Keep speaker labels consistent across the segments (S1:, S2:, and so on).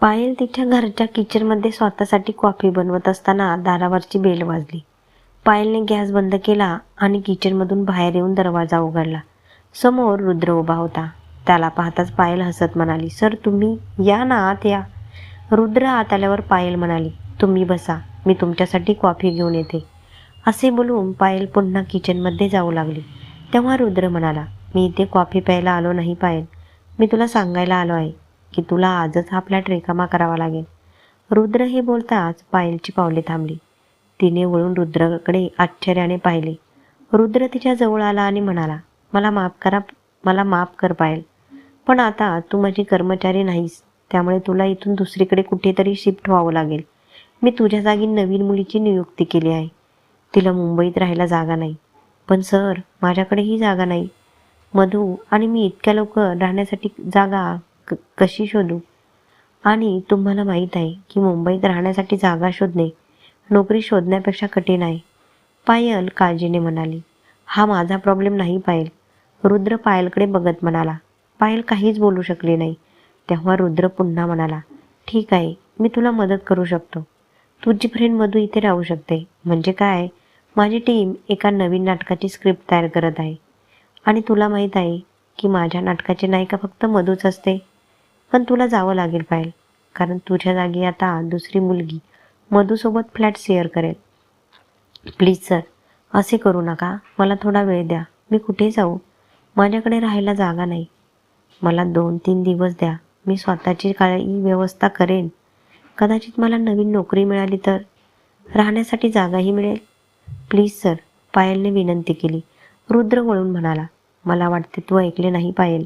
S1: पायल तिच्या घरच्या किचनमध्ये स्वतःसाठी कॉफी बनवत असताना दारावरची बेल वाजली. पायलने गॅस बंद केला आणि किचनमधून बाहेर येऊन दरवाजा उघडला. समोर रुद्र उभा होता. त्याला पाहताच पायल हसत म्हणाली सर तुम्ही या ना आत या. रुद्र आत आल्यावर पायल म्हणाली तुम्ही बसा मी तुमच्यासाठी कॉफी घेऊन येते. असे बोलून पायल पुन्हा किचनमध्ये जाऊ लागली. तेव्हा रुद्र म्हणाला मी इथे कॉफी प्यायला आलो नाही पायल. मी तुला सांगायला आलो आहे. की तुला आजच हा ट्रेकामा करावा लागेल. रुद्र हे बोलताच पायलची पावले थांबली. तिने वळून रुद्रकडे आश्चर्याने पाहिले. रुद्र तिच्या जवळ आला आणि म्हणाला मला माफ करा मला माफ कर पायल. पण आता तू माझी कर्मचारी नाहीस त्यामुळे तुला इथून दुसरीकडे कुठेतरी शिफ्ट व्हावं लागेल. मी तुझ्या जागी नवीन मुलीची नियुक्ती केली आहे. तिला मुंबईत राहायला जागा नाही. पण सर माझ्याकडे ही जागा नाही. मधू आणि मी इतक्या लवकर राहण्यासाठी जागा क कशी शोधू? आणि तुम्हाला माहीत आहे की मुंबईत राहण्यासाठी जागा शोधणे नोकरी शोधण्यापेक्षा कठीण आहे. पायल काळजीने म्हणाली हा माझा प्रॉब्लेम नाही पायल. रुद्र पायलकडे बघत म्हणाला पायल काहीच बोलू शकली नाही. तेव्हा रुद्र पुन्हा म्हणाला ठीक आहे मी तुला मदत करू शकतो. तुझी फ्रेंड मधू इथे राहू शकते. म्हणजे काय? माझी टीम एका नवीन नाटकाची स्क्रिप्ट तयार करत आहे. आणि तुला माहीत आहे की माझ्या नाटकाची नायिका फक्त मधूच असते. पण तुला जावं लागेल पायल. कारण तुझ्या जागी आता दुसरी मुलगी मधूसोबत फ्लॅट शेअर करेल. प्लीज सर असे करू नका. मला थोडा वेळ द्या. मी कुठे जाऊ? माझ्याकडे राहायला जागा नाही. मला दोन तीन दिवस द्या. मी स्वतःची काही व्यवस्था करेन. कदाचित मला नवीन नोकरी मिळाली तर. राहण्यासाठी जागाही मिळेल. प्लीज सर पायलने विनंती केली. रुद्र वळून म्हणाला मला वाटते तू ऐकले नाही पायल.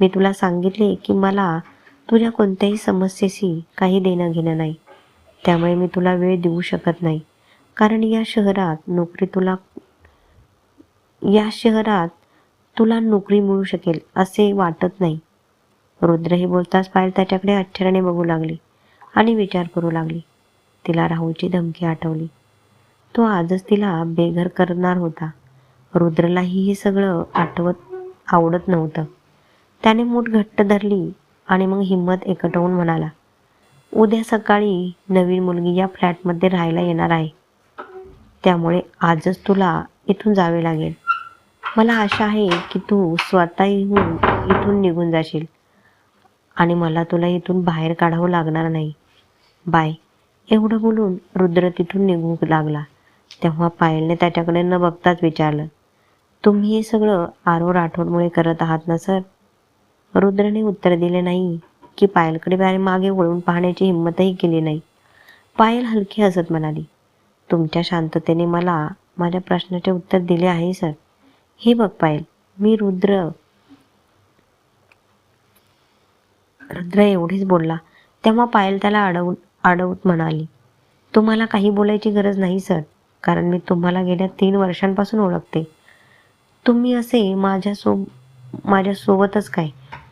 S1: मी तुला सांगितले की मला तुझ्या कोणत्याही समस्येशी काही देणं घेणं नाही. त्यामुळे मी तुला वेळ देऊ शकत नाही. कारण या शहरात नोकरी तुला या शहरात तुला नोकरी मिळू शकेल असे वाटत नाही. रुद्र हे बोलताच पायल त्याच्याकडे आश्चर्याने बघू लागली आणि विचार करू लागली. तिला राहूची धमकी आठवली. तो आजच तिला बेघर करणार होता. रुद्रलाही हे सगळं आठवत आवडत नव्हतं. त्याने मूठ घट्ट धरली आणि मग हिंमत एकटवून म्हणाला उद्या सकाळी नवीन मुलगी या फ्लॅटमध्ये राहायला येणार आहे. त्यामुळे आजच तुला इथून जावे लागेल. मला आशा आहे की तू स्वतः येऊन इथून निघून जाशील आणि मला तुला इथून बाहेर काढावं लागणार नाही. बाय. एवढं बोलून रुद्र तिथून निघू लागला. तेव्हा पायलने त्याच्याकडे न बघताच विचारलं तुम्ही हे सगळं आरो राठोडमुळे करत आहात ना सर? रुद्रने उत्तर दिले नाही की पायलकडे मागे वळून पाहण्याची हिंमतही केली नाही. पायल हलकी हसत म्हणाली तुमच्या शांततेने मला माझ्या प्रश्नाचे उत्तर दिले आहे सर. हे बघ पायल मी रुद्र. रुद्र एवढेच बोलला तेव्हा पायल त्याला अडवून अडवत म्हणाली तुम्हाला काही बोलायची गरज नाही सर कारण मी तुम्हाला गेल्या तीन वर्षांपासून ओळखते. तुम्ही असे माझ्यासो माझ्यासोबतच काय?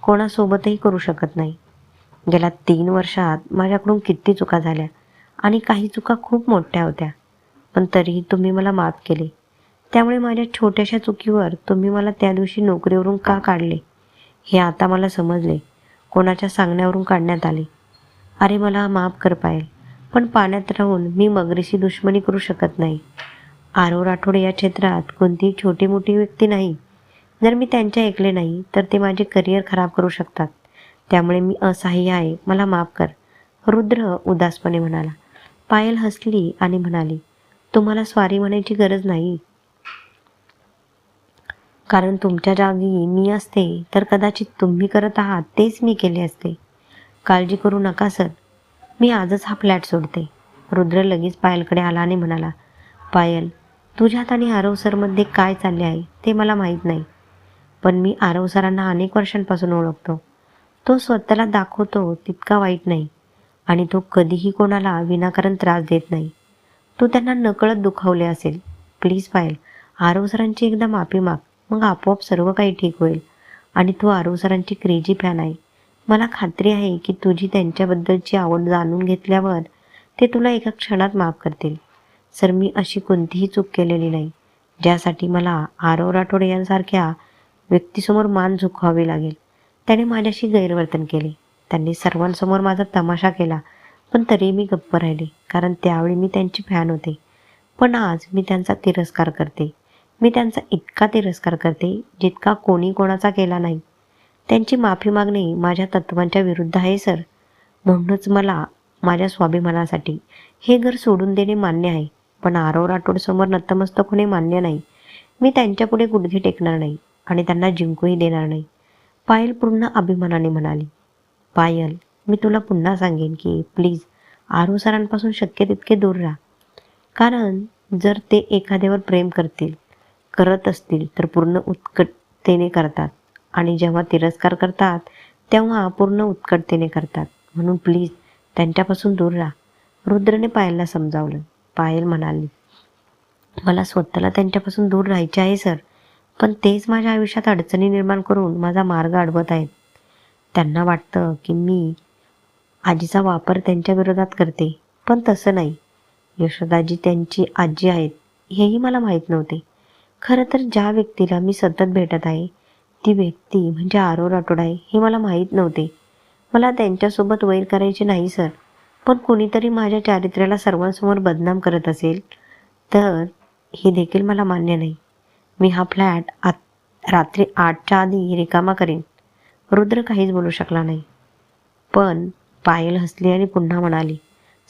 S1: कोणासोबतही करू शकत नाही. गेल्या तीन वर्षात माझ्याकडून किती चुका झाल्या आणि काही चुका खूप मोठ्या होत्या. पण तरीही तुम्ही मला माफ केले. त्यामुळे माझ्या छोट्याशा चुकीवर तुम्ही मला त्या दिवशी नोकरीवरून का काढले? हे आता मला समजले. कोणाच्या सांगण्यावरून काढण्यात आले. अरे मला माफ कर पायल. पण पाण्यात राहून मी मगरीशी दुश्मनी करू शकत नाही. आरो राठोड या क्षेत्रात कोणतीही छोटी मोठी व्यक्ती नाही. जर मी त्यांचे ऐकले नाही तर ते माझे करिअर खराब करू शकतात. त्यामुळे मी असहाय्य आहे. मला माफ कर. रुद्र उदासपणे म्हणाला. पायल हसली आणि म्हणाली तुम्हाला स्वारी म्हणायची गरज नाही. कारण तुमच्या जागी मी असते तर कदाचित तुम्ही करत आहात तेच मी केले असते. काळजी करू नका सर. मी आजच हा फ्लॅट सोडते. रुद्र लगेच पायलकडे आला आणि म्हणाला पायल तुझ्यात आणि आरव सरमध्ये काय चालले आहे ते मला माहीत नाही. पण मी आरव सरांना अनेक वर्षांपासून ओळखतो. तो स्वतःला दाखवतो तितका वाईट नाही आणि तो कधीही कोणाला विनाकारण त्रास देत नाही. तो त्यांना नकळत दुखावले असेल. प्लीज पायल आरव सरांची एकदा माफी माग. मग आपोआप सर्व काही ठीक होईल. आणि तू आरव सरांची क्रेजी फॅन आहे. मला खात्री आहे की तुझी त्यांच्याबद्दलची आवड जाणून घेतल्यावर ते तुला एका क्षणात माफ करतील. सर मी अशी कोणतीही चूक केलेली नाही. ज्यासाठी मला आरव राठोड यांसारख्या व्यक्तीसमोर मान झुकवावी लागेल. त्याने माझ्याशी गैरवर्तन केले. त्यांनी सर्वांसमोर माझा तमाशा केला पण तरी मी गप्प राहिले कारण त्यावेळी मी त्यांची फॅन होते. पण आज मी त्यांचा तिरस्कार करते. मी त्यांचा इतका तिरस्कार करते जितका कोणी कोणाचा केला नाही. त्यांची माफी मागणे माझ्या तत्वांच्या विरुद्ध आहे सर. म्हणूनच मला माझ्या स्वाभिमानासाठी हे घर सोडून देणे मान्य आहे. पण आरव राठोडसमोर नतमस्तक होणे मान्य नाही. मी त्यांच्यापुढे गुडघे टेकणार नाही. आणि त्यांना जिंकूही देणार नाही. पायल पूर्ण अभिमानाने म्हणाली पायल मी तुला पुन्हा सांगेन की प्लीज आरू सरांपासून शक्य तितके दूर राहा. कारण जर ते एखाद्यावर प्रेम करतील करत असतील तर पूर्ण उत्कटतेने करतात. आणि जेव्हा तिरस्कार करतात तेव्हा पूर्ण उत्कटतेने करतात. म्हणून प्लीज त्यांच्यापासून दूर राहा. रुद्रने पायलला समजावलं. पायल म्हणाली मला स्वतःला त्यांच्यापासून दूर राहायचे आहे सर. पण तेच माझ्या आयुष्यात अडचणी निर्माण करून माझा मार्ग अडवत आहेत. त्यांना वाटतं की मी आजीचा वापर त्यांच्या विरोधात करते पण तसं नाही. यशोदाजी त्यांची आजी आहेत हेही मला माहीत नव्हते. खरं तर ज्या व्यक्तीला मी सतत भेटत आहे ती व्यक्ती म्हणजे आरो राठोड आहे हे मला माहीत नव्हते. मला त्यांच्यासोबत वैर करायचे नाही सर. पण कोणीतरी माझ्या चारित्र्याला सर्वांसमोर बदनाम करत असेल तर हे देखील मला मान्य नाही. मी हा फ्लॅट आत रात्री आठच्या आधी रिकामा करीन. रुद्र काहीच बोलू शकला नाही. पण पायल हसली आणि पुन्हा म्हणाली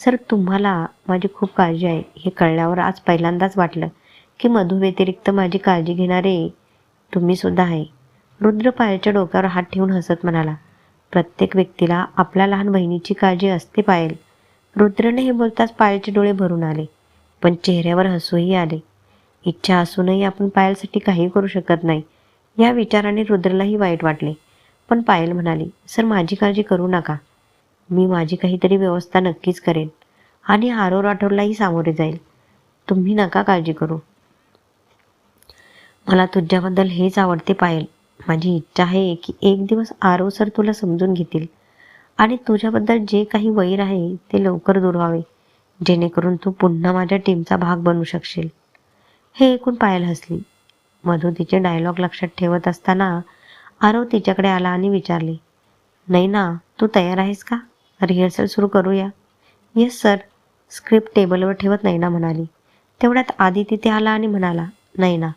S1: सर तुम्हाला माझी खूप काळजी आहे. हे कळल्यावर आज पहिल्यांदाच वाटलं की मधू व्यतिरिक्त माझी काळजी घेणारे तुम्ही सुद्धा आहे. रुद्र पायलच्या डोक्यावर हात ठेवून हसत म्हणाला प्रत्येक व्यक्तीला आपल्या लहान बहिणीची काळजी असते पायल. रुद्रने हे बोलताच पायलचे डोळे भरून आले पण चेहऱ्यावर हसूही आले. इच्छा असूनही आपण पायलसाठी काही करू शकत नाही. या विचाराने रुद्रलाही वाईट वाटले. पण पायल म्हणाली सर माझी काळजी करू नका. मी माझी काहीतरी व्यवस्था नक्कीच करेन आणि आरो राठोडलाही सामोरे जाईल. तुम्ही नका काळजी करू. मला तुझ्याबद्दल हेच आवडते पायल. माझी इच्छा आहे की एक दिवस आरो सर तुला समजून घेतील आणि तुझ्याबद्दल जे काही वैर आहे ते लवकर दूर व्हावे. जेणेकरून तू पुन्हा माझ्या टीमचा भाग बनू शकशील. हे ऐकून पायल हसली. मधू तिचे डायलॉग लक्षात ठेवत असताना आरव तिच्याकडे आला आणि विचारले नाही ना तू तयार आहेस का? रिहर्सल सुरू करूया. येस सर स्क्रिप्ट टेबलवर ठेवत नैना म्हणाली. तेवढ्यात आधी तिथे आला आणि म्हणाला नैना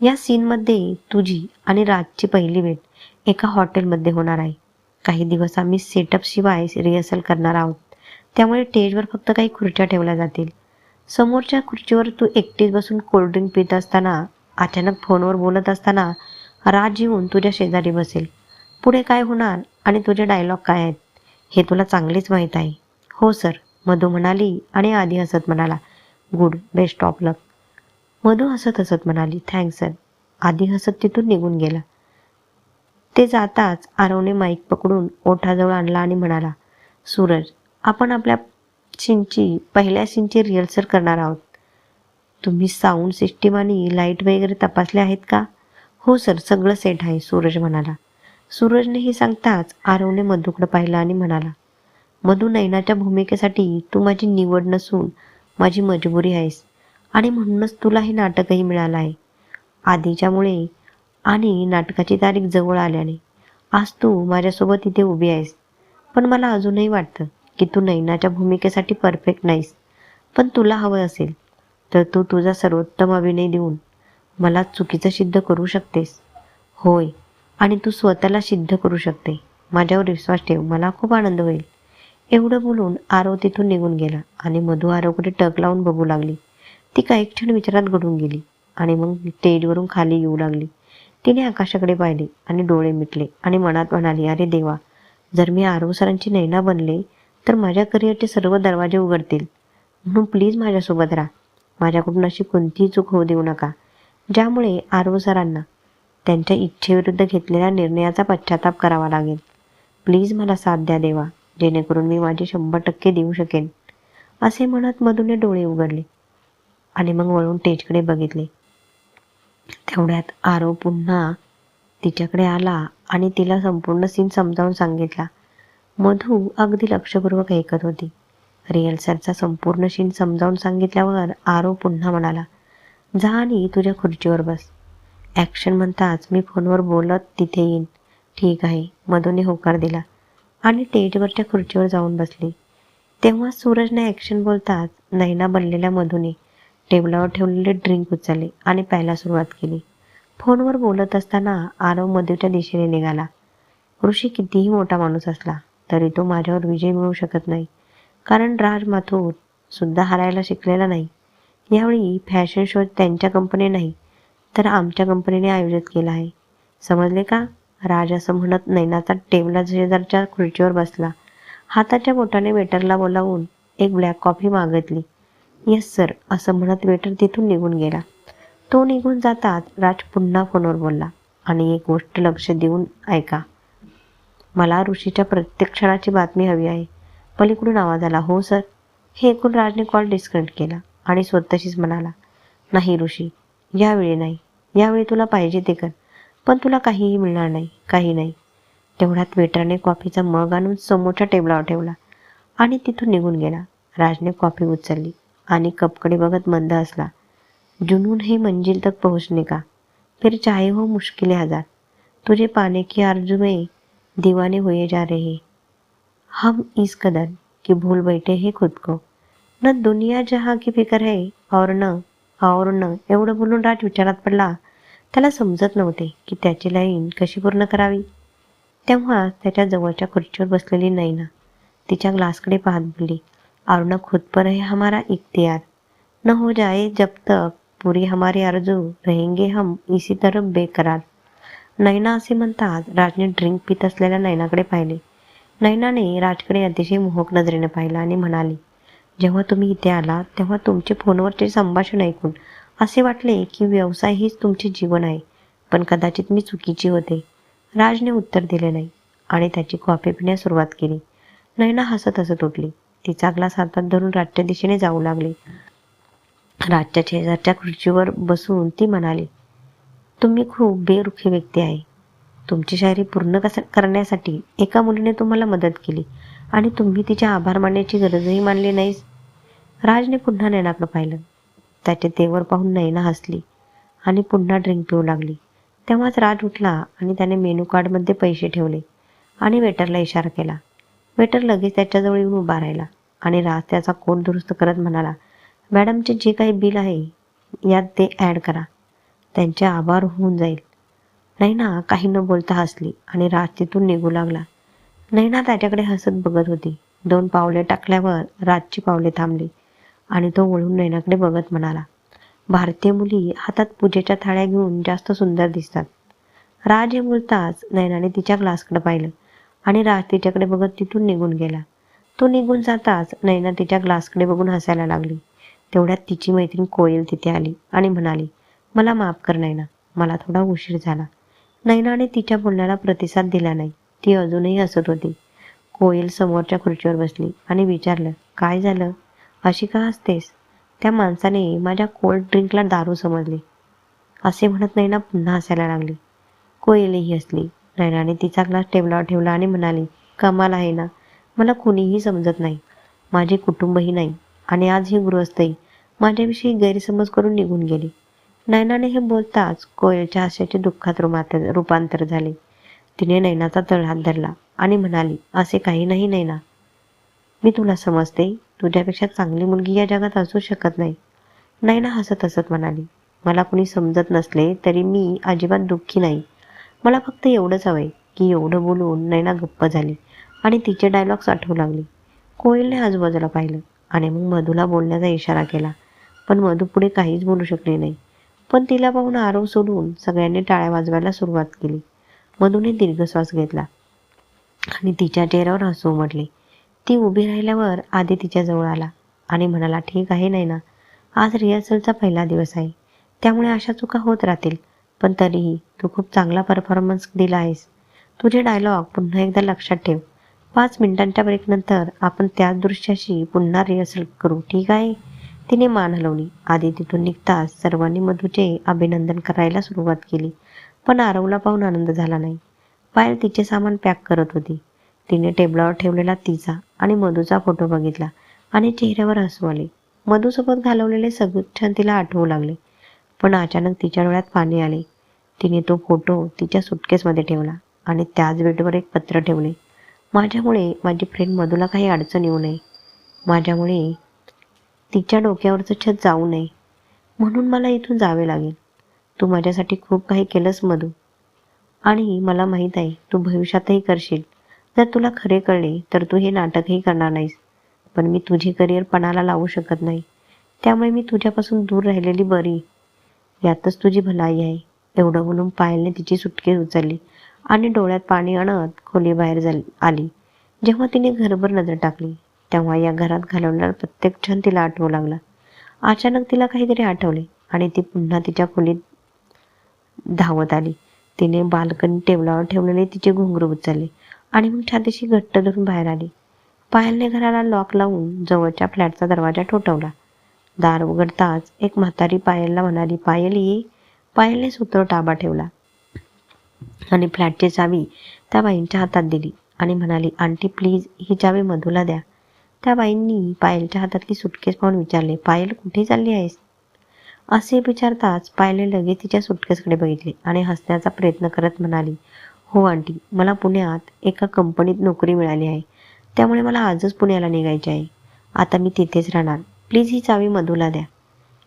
S1: या सीनमध्ये तुझी आणि राजची पहिली भेट एका हॉटेलमध्ये होणार आहे. काही दिवस आम्ही सेटअपशिवाय रिहर्सल करणार आहोत. त्यामुळे स्टेजवर फक्त काही खुर्च्या ठेवल्या जातील. समोरच्या खुर्चीवर तू एकटीच बसून कोल्ड्रिंक पित असताना अचानक फोनवर बोलत असताना राज येऊन तुझ्या शेजारी बसेल. पुढे काय होणार आणि तुझे डायलॉग काय आहेत हे तुला चांगलेच माहीत आहे. हो सर मधू म्हणाली आणि आधी हसत म्हणाला good best of luck Madhu हसत हसत म्हणाली थँक्स सर आधी हसत तिथून निघून गेला. ते जाताच आरवने माईक पकडून ओठाजवळ आणला आणि म्हणाला सूरज आपण आपल्या सीनची पहिल्या सीनची रिहर्सल करणार आहोत. तुम्ही साऊंड सिस्टीम आणि लाइट वगैरे तपासले आहेत का? हो सर सगळं सेट आहे सूरज म्हणाला. सूरजने हे सांगताच आरवने मधूकडे पाहिलं आणि म्हणाला मधू नैनाच्या भूमिकेसाठी तू माझी निवड नसून माझी मजबुरी आहेस आणि म्हणूनच तुला हे नाटकही मिळालं आहे. आधीच्यामुळे आणि नाटकाची तारीख जवळ आल्याने आज तू माझ्यासोबत इथे उभी आहेस पण मला अजूनही वाटतं की तू नैनाच्या भूमिकेसाठी परफेक्ट नाहीस. पण तुला हवं असेल तर तू तुझा सर्वोत्तम अभिनय देऊन मला चुकीचं सिद्ध करू शकतेस. होय आणि तू स्वतःला सिद्ध करू शकते. माझ्यावर विश्वास ठेव मला खूप आनंद होईल. एवढं बोलून आरव तिथून निघून गेला आणि मधू आरवकडे टक लावून बघू लागली. ती काही क्षण विचारात घडून गेली आणि मग स्टेजवरून खाली येऊ लागली. तिने आकाशाकडे पाहिले आणि डोळे मिटले आणि मनात म्हणाली अरे देवा जर मी आरव सरांची नैना बनले तर माझ्या करिअरचे सर्व दरवाजे उघडतील. म्हणून प्लीज माझ्यासोबत राहा. माझ्याकडून अशी कोणतीही चूक होऊ देऊ नका. ज्यामुळे आरव सरांना त्यांच्या इच्छेविरुद्ध घेतलेल्या निर्णयाचा पश्चाताप करावा लागेल. प्लीज मला साथ द्या देवा. जेणेकरून मी माझे शंभर टक्के देऊ शकेन. असे म्हणत मधूने डोळे उघडले आणि मग वळून टेजकडे बघितले. तेवढ्यात आरव पुन्हा तिच्याकडे आला आणि तिला संपूर्ण सीन समजावून सांगितला. मधू अगदी लक्षपूर्वक ऐकत होती. रिअल सरचा संपूर्ण शीन समजावून सांगितल्यावर आरो पुन्हा म्हणाला जा आणि तुझ्या खुर्चीवर बस. ॲक्शन म्हणताच मी फोनवर बोलत तिथे येईन. ठीक आहे मधूने होकार दिला आणि स्टेजवरच्या खुर्चीवर जाऊन बसली. तेव्हा सूरजने ॲक्शन बोलताच नैना बनलेल्या मधूने टेबलावर ठेवलेले ड्रिंक उचलले आणि प्यायला सुरुवात केली. फोनवर बोलत असताना आरव मधूच्या दिशेने निघाला. ऋषी कितीही मोठा माणूस असला तरी तो माझ्यावर विजय मिळू शकत नाही. कारण राज माथूर सुद्धा हारायला शिकलेला नाही. यावेळी फॅशन शो त्यांच्या कंपनी नाही तर आमच्या कंपनीने आयोजित केला आहे. समजले का? राज असं म्हणत नैनाचा टेबला शेजारच्या खुर्चीवर बसला. हाताच्या बोटाने वेटरला बोलावून एक ब्लॅक कॉफी मागितली. येस सर असं म्हणत वेटर तिथून निघून गेला. तो निघून जाताच राज पुन्हा फोनवर बोलला. आणि एक गोष्ट लक्ष देऊन ऐका. मला ऋषीच्या प्रत्येक क्षणाची बातमी हवी आहे. पलीकडून आवाज आला हो सर. हे ऐकून राजने कॉल डिस्कनेक्ट केला आणि स्वतःशीच म्हणाला नाही ऋषी यावेळी नाही. यावेळी तुला पाहिजे ते कर. पण तुला काहीही मिळणार नाही काही नाही. तेवढ्यात वेटरने कॉफीचा मग आणून समोरच्या टेबलावर ठेवला आणि तिथून निघून गेला. राजने कॉफी उचलली आणि कपकडे बघत मंद असला जुनून हे मंजिल तक पोहोचणे का? फिर चाहे हो मुश्किल हजार. तुझे पाने की आरजू में दीवाने हुए जा रहे। हम इस कदर कि भूल बैठे हैं खुद को। न दुनिया जहाँ की फिकर है और न और न एवढं बोलून राज विचारात पडला त्याला समजत नव्हते की त्याची लाईन कशी पूर्ण करावी. तेव्हा त्याच्या जवळच्या खुर्चीवर बसलेली नैना तिच्या ग्लासकडे पाहत बोलली और खुद पर है हमारा इख्तियार. न हो जाए जब तक पूरी हमारी आरजू रहेंगे हम इसी तरह बेकरार. नैना असे म्हणतात राजने ड्रिंक पित असलेल्या नैनाकडे पाहिले. नैनाने राजकडे अतिशय मोहक नजरेने पाहिलं आणि म्हणाली जेव्हा तुम्ही इथे आला तेव्हा तुमचे फोनवरचे संभाषण ऐकून असे वाटले की व्यवसाय हेच तुमचे जीवन आहे पण कदाचित मी चुकीची होते. राजने उत्तर दिले नाही आणि त्याची कॉफी पिण्यास सुरुवात केली. नैना हसत हसत उठली. तिचा ग्लास हातात धरून राजच्या दिशेने जाऊ लागली. राजच्या शेजारच्या खुर्चीवर बसून ती म्हणाली तुम्ही खूप बेरुखी व्यक्ती आहे. तुमची शायरी पूर्ण कसं करण्यासाठी एका मुलीने तुम्हाला मदत केली आणि तुम्ही तिचे आभार मानण्याची गरजही मानली नाहीस. राजने पुन्हा नैनाकडे पाहिलं. त्याचे तेवर पाहून नैना हसली आणि पुन्हा ड्रिंक पिऊ लागली. तेव्हाच राज उठला आणि त्याने मेनू कार्डमध्ये पैसे ठेवले आणि वेटरला इशारा केला. वेटर लगेच त्याच्याजवळ येऊन उभा राहिला आणि राज त्याचा कोट दुरुस्त करत म्हणाला मॅडमचे जे काही बिल आहे यात ते ॲड करा. त्यांचे आभार होऊन जाईल. नैना काही न बोलता हसली आणि राज तिथून निघू लागला. नैना त्याच्याकडे हसत बघत होती. दोन पावले टाकल्यावर राजची पावले थांबली आणि तो वळून नैनाकडे बघत म्हणाला भारतीय मुली हातात पूजेच्या थाळ्या घेऊन जास्त सुंदर दिसतात. राज हे बोलताच नैनाने तिच्या ग्लासकडे पाहिलं आणि राज तिच्याकडे बघत तिथून निघून गेला. तो निघून जाताच नैना तिच्या ग्लासकडे बघून हसायला लागली. तेवढ्यात तिची मैत्रीण कोयल तिथे आली आणि म्हणाली मला माफ कर नैना. मला थोडा उशीर झाला. नैनाने तिच्या बोलण्याला प्रतिसाद दिला नाही. ती अजूनही हसत होती. कोयल समोरच्या खुर्चीवर बसली आणि विचारलं काय झालं? अशी का हसतेस? त्या माणसाने माझ्या कोल्ड ड्रिंकला दारू समजली. असे म्हणत नैना पुन्हा हसायला लागली. कोयलही हसली. नैनाने तिचा ग्लास टेबलावर ठेवला आणि म्हणाली कमाल आहे ना. मला कुणीही समजत नाही. माझे कुटुंबही नाही. आणि आज ही गृहस्थही माझ्याविषयी गैरसमज करून निघून गेली. नैनाने हे बोलताच कोयलच्या हास्याचे दुःखात रूपांतर झाले. तिने नैनाचा तळहात धरला आणि म्हणाली असे काही नाही नैना. मी तुला समजते तुझ्यापेक्षा चांगली मुलगी या जगात असू शकत नाही. नैना हसत हसत म्हणाली मला कुणी समजत नसले तरी मी अजिबात दुःखी नाही. मला फक्त एवढंच हवंय की एवढं बोलून नैना गप्प झाली आणि तिचे डायलॉग्स आठवू लागले. कोयलने आजूबाजूला पाहिलं आणि मग मधूला बोलण्याचा इशारा केला पण मधू पुढे काहीच बोलू शकले नाही. पण तिला पाहून आरव सोडून सगळ्यांनी टाळ्या वाजवायला सुरुवात केली. मधूनही दीर्घ श्वास घेतला आणि तिच्या चेहऱ्यावर हसू उमटले. ती उभी राहिल्यावर आधी तिच्याजवळ आला आणि म्हणाला ठीक आहे नाही ना आज रिहर्सलचा पहिला दिवस आहे. त्यामुळे अशा चुका होत राहतील. पण तरीही तू खूप चांगला परफॉर्मन्स दिला आहेस. तुझे डायलॉग पुन्हा एकदा लक्षात ठेव. पाच मिनिटांच्या ब्रेकनंतर आपण त्याच दृश्याशी पुन्हा रिहर्सल करू. ठीक आहे? तिने मान हलवली. आधी तिथून निघताच सर्वांनी मधूचे अभिनंदन करायला सुरुवात केली. पण आरवला पाहून आनंद झाला नाही. पायल तिचे सामान पॅक करत होती. तिने टेबलावर ठेवलेला तिचा आणि मधूचा फोटो बघितला आणि चेहऱ्यावर हसू आले. मधूसोबत घालवलेले सगळे तिला आठवू लागले. पण अचानक तिच्या डोळ्यात पाणी आले. तिने तो फोटो तिच्या सुटकेसमध्ये ठेवला आणि त्याच बेडवर एक पत्र ठेवले. माझ्यामुळे माझी फ्रेंड मधूला काही अडचण येऊ नये. माझ्यामुळे तिच्या डोक्यावरचं छत जाऊ नये. म्हणून मला इथून जावे लागेल. तू माझ्यासाठी खूप काही केलंस मधू. आणि मला माहीत आहे तू भविष्यातही करशील. जर तुला खरे कळले तर तू हे नाटकही करणार नाहीस. पण मी तुझी करिअर पणाला लावू शकत नाही. त्यामुळे मी तुझ्यापासून दूर राहिलेली बरी. यातच तुझी भलाई आहे. एवढं बोलून पायलने तिची सुटकेस उचलली आणि डोळ्यात पाणी आणत खोलीबाहेर झाली आली. जेव्हा तिने घरभर नजर टाकली तेव्हा या घरात घालवणारा प्रत्येक क्षण तिला आठवू लागला. अचानक तिला काहीतरी आठवले आणि ती पुन्हा तिच्या खोलीत धावत आली. तिने बाल्कनी टेबलावर ठेवलेले तिचे घुंगरू उचलले आणि मग छातीशी घट्ट धरून बाहेर आली. पायलने घराला लॉक लावून जवळच्या फ्लॅटचा दरवाजा ठोठवला. दार उघडताच एक म्हातारी पायलला म्हणाली पायल ये. पायलने सूत्र टाबा ठेवला आणि फ्लॅटची चावी त्या बाईंच्या हातात दिली आणि म्हणाली आंटी प्लीज ही चावी मधूला द्या. त्या बाईंनी पायलच्या हातातली सुटकेस पाहून विचारले पायल कुठे चालली आहेस? असे विचारताच पायलने लगेच तिच्या सुटकेसकडे बघितले आणि हसण्याचा प्रयत्न करत म्हणाली हो आंटी मला पुण्यात एका कंपनीत नोकरी मिळाली आहे. त्यामुळे मला आजच पुण्याला निघायचे आहे. आता मी तिथेच राहणार. प्लीज ही चावी मधूला द्या.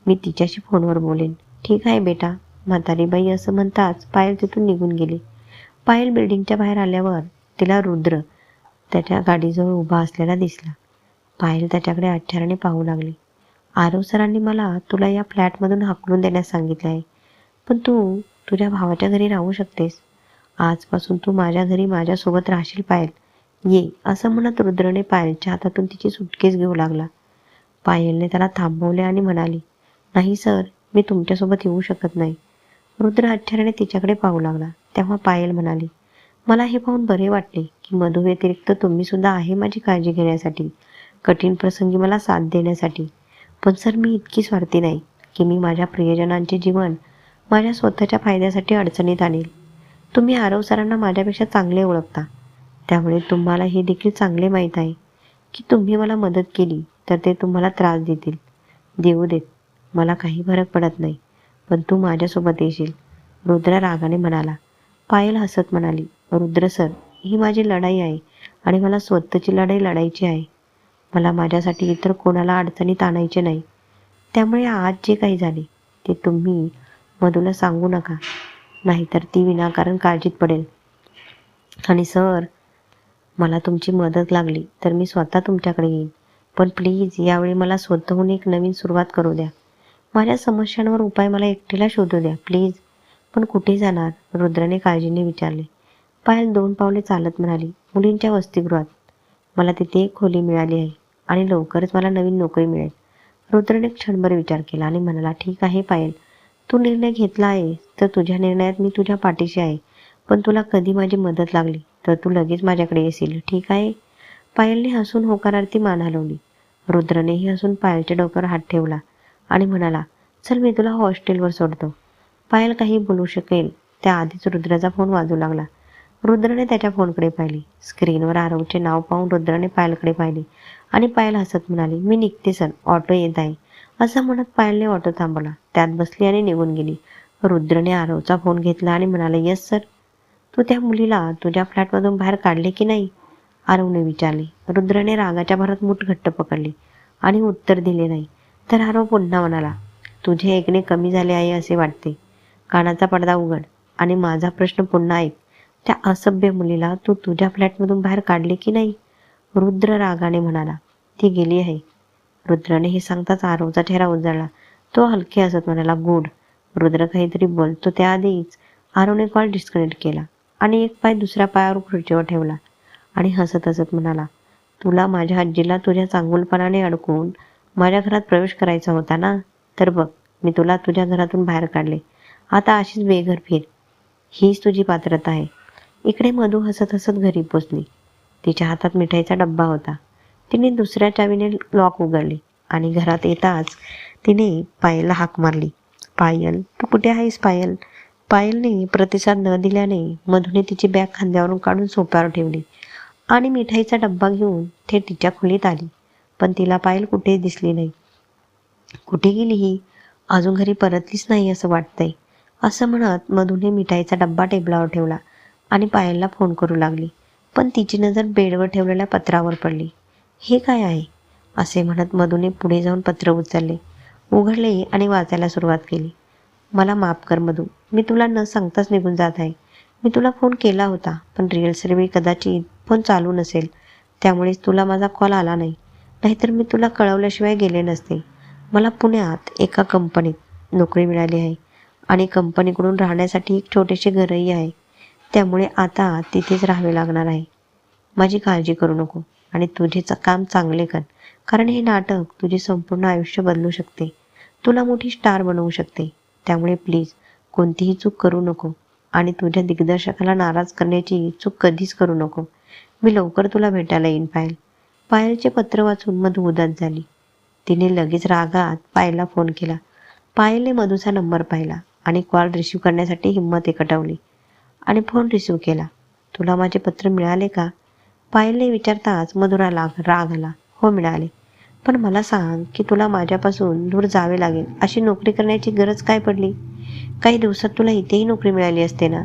S1: मी तिच्याशी फोनवर बोलेन ठीक आहे बेटा. म्हातारी बाई असं म्हणताच पायल तिथून निघून गेली. पायल बिल्डिंगच्या बाहेर आल्यावर तिला रुद्र त्याच्या गाडीजवळ उभा असलेला दिसला. पायल त्याच्याकडे आश्चर्याने पाहू लागली. आरव सरांनी मला तुला या फ्लॅटमधून हाकलून देण्यास सांगितले आहे पण तू तुझ्या भावाच्या घरी राहू शकतेस. आजपासून तू माझ्या घरी माझ्यासोबत राहशील पायल. ये असं म्हणत रुद्रने पायलच्या हातातून तिची सुटकेस घेऊ लागला. पायलने त्याला थांबवले आणि म्हणाली नाही सर मी तुमच्यासोबत येऊ शकत नाही. रुद्र आश्चर्याने तिच्याकडे पाहू लागला. तेव्हा पायल म्हणाली मला हे पाहून बरे वाटले की मधु व्यतिरिक्त तुम्ही सुद्धा आहे माझी काळजी घेण्यासाठी. कठीण प्रसंगी मला साथ देण्यासाठी. पण सर मी इतकी स्वार्थी नाही की मी माझ्या प्रियजनांचे जीवन माझ्या स्वतःच्या फायद्यासाठी अडचणीत आणेल. तुम्ही आरव सरांना माझ्यापेक्षा चांगले ओळखता. त्यामुळे तुम्हाला हे देखील चांगले माहीत आहे की तुम्ही मला मदत केली तर ते तुम्हाला त्रास देतील. देऊ देत मला काही फरक पडत नाही पण तू माझ्यासोबत येशील रुद्र रागाने म्हणाला. पायल हसत म्हणाली रुद्र सर ही माझी लढाई आहे आणि मला स्वतःची लढाई लढायची आहे. मला माझ्यासाठी इतर कोणाला अडचणीत आणायचे नाही. त्यामुळे आज जे काही झाले ते तुम्ही मधूला सांगू नका. नाहीतर ती विनाकारण काळजीत पडेल. आणि सर मला तुमची मदत लागली तर मी स्वतः तुमच्याकडे येईन. पण प्लीज यावेळी मला स्वतःहून एक नवीन सुरुवात करू द्या. माझ्या समस्यांवर उपाय मला एकटीला शोधू द्या प्लीज. पण कुठे जाणार? रुद्राने काळजीने विचारले. पायल दोन पावले चालत म्हणाली मुलींच्या वसतिगृहात. मला तिथे एक खोली मिळाली आहे. आणि लवकरच मला नवीन नोकरी मिळेल. रुद्रने क्षणभर विचार केला आणि म्हणाला ठीक आहे पायल. तू निर्णय घेतला आहे तर तुझ्या निर्णयात मी तुझ्या पाठीशी आहे. पण तुला कधी माझी मदत लागली तर तू लगेच माझ्याकडे येशील. ठीक आहे? पायलने हसून होकारार्थी मान हलवली. रुद्रनेही हसून पायलच्या डोक्यावर हात ठेवला आणि म्हणाला चल मी तुला हॉस्टेलवर सोडतो. पायल काही बोलू शकेल त्याआधीच रुद्राचा फोन वाजू लागला. रुद्रने त्याच्या फोनकडे पाहिली. स्क्रीनवर आरवचे नाव पाहून रुद्रने पायलकडे पाहिले. आणि पायल हसत म्हणाली मी निघते सर ऑटो येत आहे. असं म्हणत पायलने ऑटो थांबवला. त्यात बसली आणि निघून गेली. रुद्रने आरवचा फोन घेतला आणि म्हणाले यस सर. तू त्या मुलीला तुझ्या फ्लॅटमधून बाहेर काढले की नाही? आरवने विचारले. रुद्रने रागाच्या भरात मूठ घट्ट पकडली आणि उत्तर दिले नाही. तर आरव पुन्हा म्हणाला तुझे ऐकणे कमी झाले आहे असे वाटते. कानाचा पडदा उघड आणि माझा प्रश्न पुन्हा ऐक. त्या असभ्य मुलीला तू तुझ्या फ्लॅटमधून बाहेर काढले की नाही? रुद्र रागाने म्हणाला ती गेली आहे. रुद्राने हे सांगताच आरवचा ठेरा उजळला. तो हलके हसत म्हणाला गुड. रुद्र काहीतरी बोलतो त्याआधीच आरवने कॉल डिस्कनेक्ट केला आणि एक पाय दुसऱ्या पायावर खुर्चीवर ठेवला आणि हसत हसत म्हणाला तुला माझ्या आजीला तुझ्या चांगुलपणाने अडकून माझ्या घरात प्रवेश करायचा होता ना? तर बघ मी तुला तुझ्या घरातून बाहेर काढले. आता अशीच बेघर फिर. हीच तुझी पात्रता आहे. इकडे मधू हसत हसत घरी पोचली. तिच्या हातात मिठाईचा डब्बा होता. तिने दुसऱ्या चावीने लॉक उघडली आणि घरात येताच तिने पायलला हाक मारली. पायल तू कुठे आहेस पायल? पायलने प्रतिसाद न दिल्याने मधुने तिची बॅग खांद्यावरून काढून सोप्यावर ठेवली आणि मिठाईचा डब्बा घेऊन थेट तिच्या खोलीत आली. पण तिला पायल कुठेच दिसली नाही. कुठे गेली ही? अजून घरी परतलीच नाही असं वाटतंय असं म्हणत मधूने मिठाईचा डब्बा टेबलावर ठेवला आणि पायलला फोन करू लागली. पण तिची नजर बेडवर ठेवलेल्या पत्रावर पडली. हे काय आहे? असे म्हणत मधूने पुढे जाऊन पत्र उचलले. उघडले आणि वाचायला सुरुवात केली. मला माफ कर मधू. मी तुला न सांगताच निघून जात आहे. मी तुला फोन केला होता पण रिअल सर्वे कदाचित फोन चालू नसेल. त्यामुळेच तुला माझा कॉल आला नाही. नाहीतर मी तुला कळवल्याशिवाय गेले नसते. मला पुण्यात एका कंपनीत नोकरी मिळाली आहे. आणि कंपनीकडून राहण्यासाठी एक छोटेसे घरही आहे. त्यामुळे आता तिथेच राहावे लागणार आहे. माझी काळजी करू नको आणि तुझे काम चांगले कर. कारण हे नाटक तुझे संपूर्ण आयुष्य बदलू शकते. तुला मोठी स्टार बनवू शकते. त्यामुळे प्लीज कोणतीही चूक करू नको आणि तुझ्या दिग्दर्शकाला नाराज करण्याची चूक कधीच करू नको. मी लवकर तुला भेटायला येईन पायल. पायलचे पत्र वाचून मधू उदास झाली. तिने लगेच रागात पायलला फोन केला. पायलने मधूचा नंबर पाहिला आणि कॉल रिसीव्ह करण्यासाठी हिंमत एकटवली. आणि फोन रिसीव्ह केला. तुला माझे पत्र मिळाले का? पायलने विचारताच मधुराला राग आला. हो मिळाले. पण मला सांग की तुला माझ्यापासून दूर जावे लागेल. अशी नोकरी करण्याची गरज काय पडली? काही दिवसात तुला इथेही नोकरी मिळाली असते ना?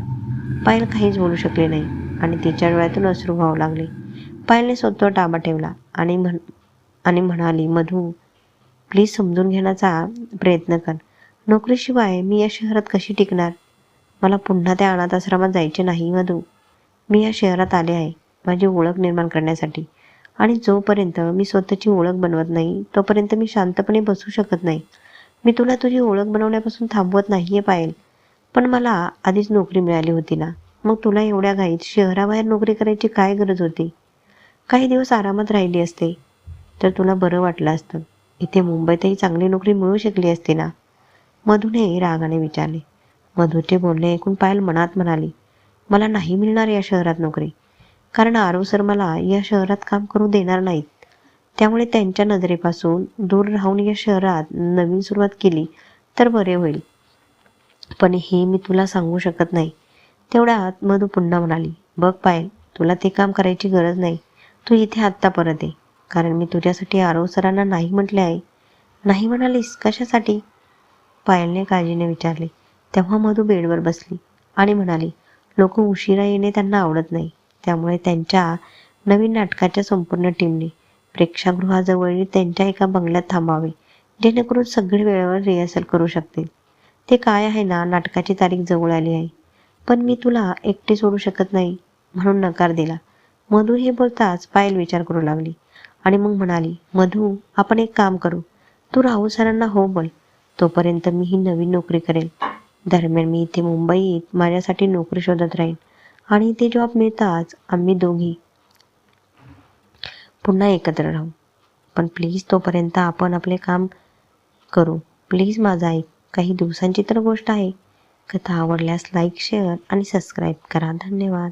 S1: पायल काहीच बोलू शकले नाही आणि तिच्या डोळ्यातून अश्रू व्हावू लागले. पायलने स्वतः डाबा ठेवला आणि म्हण आणि म्हणाली मधू प्लीज समजून घेण्याचा प्रयत्न कर. नोकरीशिवाय मी या शहरात कशी टिकणार? मला पुन्हा त्या अनाथ आश्रमात जायचे नाही मधू. मी या शहरात आले आहे माझी ओळख निर्माण करण्यासाठी. आणि जोपर्यंत मी स्वतःची ओळख बनवत नाही तोपर्यंत मी शांतपणे बसू शकत नाही. मी तुला तुझी ओळख बनवण्यापासून थांबवत नाही आहे पायल. पण मला आधीच नोकरी मिळाली होती ना. मग तुला एवढ्या घाईत शहराबाहेर नोकरी करायची काय गरज होती? काही दिवस आरामात राहिली असते. तर तुला बरं वाटलं असतं. इथे मुंबईतही चांगली नोकरी मिळू शकली असती ना? मधूनही रागाने विचारले. मधूचे बोलणे ऐकून पायल मनात म्हणाली मला नाही मिळणार या शहरात नोकरी. कारण आरव सर मला या शहरात काम करू देणार नाहीत. त्यामुळे त्यांच्या नजरेपासून दूर राहून या शहरात नवीन सुरुवात केली तर बरे होईल. पण हे मी तुला सांगू शकत नाही. तेवढ्यात मधू पुन्हा म्हणाली बघ पायल तुला ते काम करायची गरज नाही. तू इथे आत्ता परत ये. कारण मी तुझ्यासाठी आरव सरांना नाही म्हटले आहे. नाही म्हणालीस? कशासाठी? पायलने काळजीने विचारले तेव्हा मधू बेडवर बसली आणि म्हणाली लोक उशिरा येणे त्यांना आवडत नाही. त्यामुळे त्यांच्या नवीन नाटकाच्या संपूर्ण टीमने प्रेक्षागृहाजवळील त्यांच्या एका बंगल्यात थांबावे जेणेकरून सगळे वेळेवर रिहर्सल करू शकतील. ते काय आहे ना नाटकाची तारीख जवळ आली आहे. पण मी तुला एकटे सोडू शकत नाही म्हणून नकार दिला. मधू हे बोलताच पायल विचार करू लागली आणि मग म्हणाली मधू आपण एक काम करू. तू राहुल सरांना हो बोल. तोपर्यंत मी ही नवीन नोकरी करेल. दरम्यान मी इथे मुंबईत माझ्यासाठी नोकरी शोधत राहीन. आणि ते जॉब मिळताच आम्ही दोघी पुन्हा एकत्र राहू. पण प्लीज तोपर्यंत आपण आपले काम करू. प्लीज माझा ऐक. काही दिवसांची तर गोष्ट आहे. कथा आवडल्यास लाईक शेअर आणि सबस्क्राईब करा. धन्यवाद.